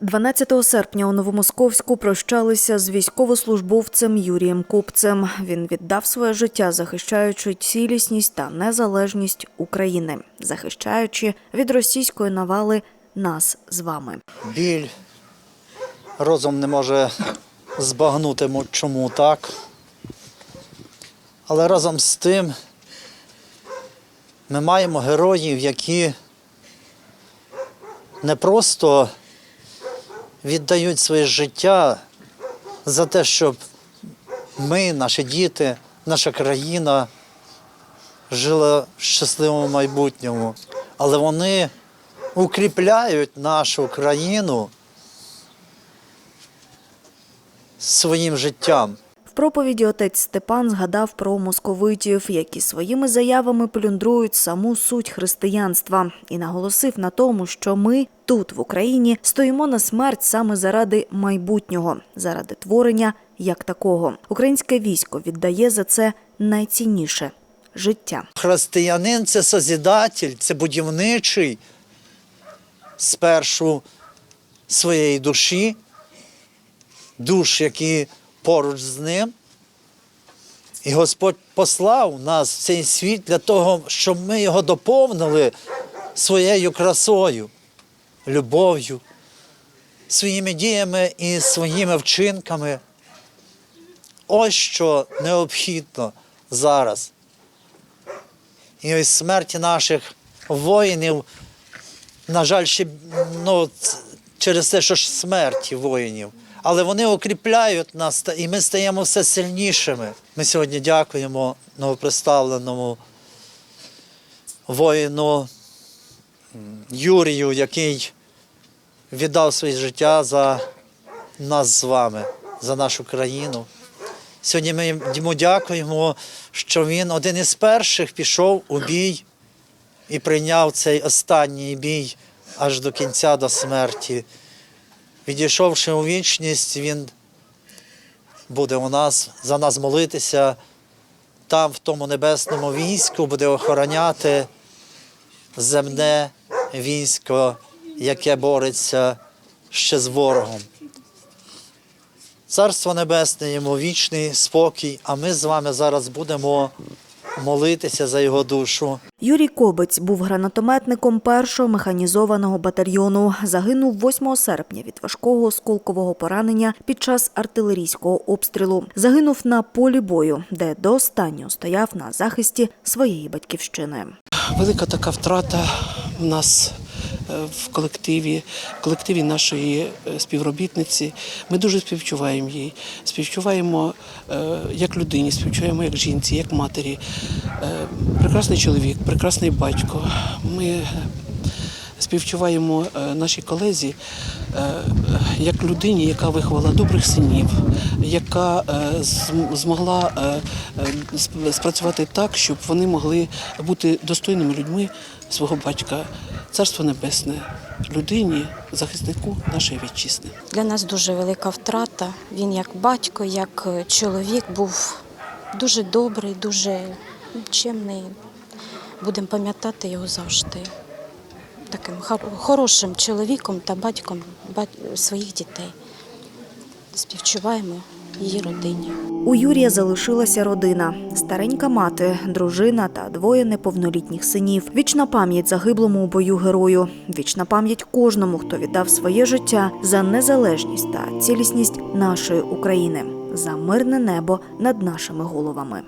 12 серпня у Новомосковську прощалися з військовослужбовцем Юрієм Купцем. Він віддав своє життя, захищаючи цілісність та незалежність України, захищаючи від російської навали нас з вами. Біль розум не може збагнути, чому так. Але разом з тим ми маємо героїв, які не просто віддають своє життя за те, щоб ми, наші діти, наша країна жила в щасливому майбутньому. Але вони укріпляють нашу країну своїм життям. Проповіді отець Степан згадав про московитів, які своїми заявами плюндрують саму суть християнства, і наголосив на тому, що ми тут, в Україні, стоїмо на смерть саме заради майбутнього, заради творення як такого. Українське військо віддає за це найцінніше життя. Християнин це созидатель, це будівничий спершу своєї душі, душ, які поруч з ним. І Господь послав нас в цей світ для того, щоб ми його доповнили своєю красою, любов'ю, своїми діями і своїми вчинками. Ось що необхідно зараз. І ось смерті наших воїнів, на жаль, ще ну, через те, що ж смерті воїнів. Але вони укріпляють нас, і ми стаємо все сильнішими. Ми сьогодні дякуємо новоприставленому воїну Юрію, який віддав своє життя за нас з вами, за нашу країну. Сьогодні ми йому дякуємо, що він один із перших пішов у бій і прийняв цей останній бій аж до кінця до смерті. Відійшовши у вічність, він буде у нас за нас молитися там, в тому небесному війську, буде охороняти земне військо, яке бореться ще з ворогом. Царство Небесне йому вічний спокій, а ми з вами зараз будемо молитися за його душу. Юрій Кобець був гранатометником першого механізованого батальйону. Загинув 8 серпня від важкого осколкового поранення під час артилерійського обстрілу. Загинув на полі бою, де до останнього стояв на захисті своєї батьківщини. Велика така втрата в нас в колективі, колективі нашої е, співробітниці. Ми дуже співчуваємо їй. Співчуваємо е, як людині, співчуваємо як жінці, як матері. Е, Прекрасний чоловік, прекрасний батько. Ми співчуваємо е, нашій колезі е, як людині, яка виховала добрих синів, яка е, змогла сп- спрацювати так, щоб вони могли бути достойними людьми свого батька. Царство Небесне, людині, захиснику нашої вітчизни. Для нас дуже велика втрата. Він як батько, як чоловік був дуже добрий, дуже чемний. Будемо пам'ятати його завжди. Таким хор- хорошим чоловіком та батьком бать- своїх дітей. Співчуваємо її родині. У Юрія залишилася родина, старенька мати, дружина та двоє неповнолітніх синів. Вічна пам'ять загиблому у бою герою. Вічна пам'ять кожному, хто віддав своє життя за незалежність та цілісність нашої України, за мирне небо над нашими головами.